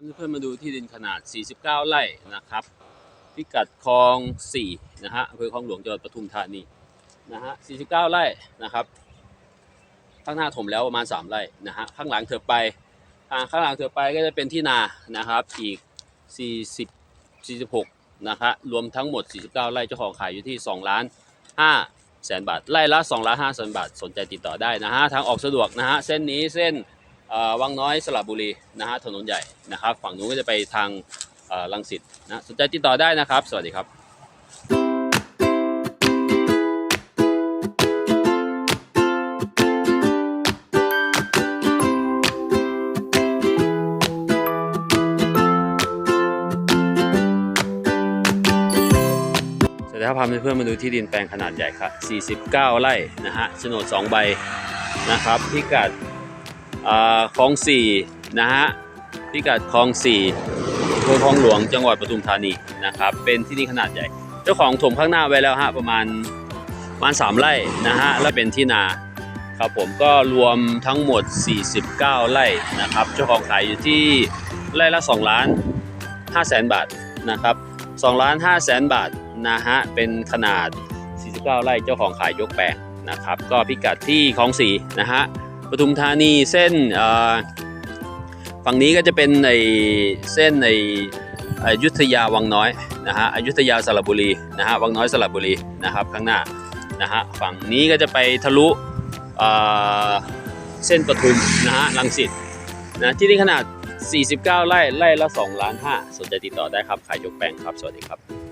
เพื่อนๆมาดูที่ดินขนาด 49 ไร่นะครับ พิกัดคลอง4นะฮะอำเภอคลองหลวงจังหวัดปทุมธานีนะฮะ 49 ไร่นะครับ ข้างหน้าถมแล้วประมาณ 3 ไร่นะฮะ ข้างหลังเถอไปอ่าข้างหลังเถอไปก็จะเป็นที่นานะครับ อีก 40 46นะฮะรวมทั้งหมด 49 ไร่เจ้าของขายอยู่ที่2ล้าน5แสนบาท ไร่ละ2ล้าน5แสนบาท สนใจติดต่อได้นะฮะ ทางออกสะดวกนะฮะ เส้นนี้เส้น วังน้อยสระบุรีนะฮะถนนใหญ่นะครับ ฝั่งนู้นก็จะไปทางลังสิตนะสนใจติดต่อได้นะครับ สวัสดีครับสวัสดีครับพาเพื่อนๆมาดูที่ดินแปลงขนาดใหญ่ครับ49 ไร่นะฮะโฉนด 2 ใบนะครับพิกัด คลอง4นะฮะพิกัดคลอง4อำเภอคลองหลวงจังหวัดปทุมธานีนะครับ เป็นที่ดินขนาดใหญ่ เจ้าของถมข้างหน้าไว้แล้วฮะประมาณประมาณ3ไร่นะฮะแล้วเป็นที่นาครับผมก็รวมทั้งหมด 49 ไร่นะครับ เจ้าของขายอยู่ที่ไร่ละ2ล้าน5แสนบาทนะครับ2ล้าน5แสนบาทนะฮะเป็นขนาด 49 ไร่เจ้าของขายยกแปลงนะครับ ก็พิกัดที่คลองสีนะฮะ ปทุมธานีเส้นฝั่งนี้ก็จะเป็นในเส้นในอยุธยาวังน้อยนะฮะอยุธยาสระบุรีนะฮะวังน้อยสระบุรีนะครับข้างหน้านะฮะฝั่งนี้ก็จะไปทะลุเเส้นปทุมนะฮะลังสิตนะที่นี่ขนาด 49 ไร่ไร่ละ 2 ล้าน 5 สนใจติดต่อได้ครับ ขายยกแปลงครับ สวัสดีครับ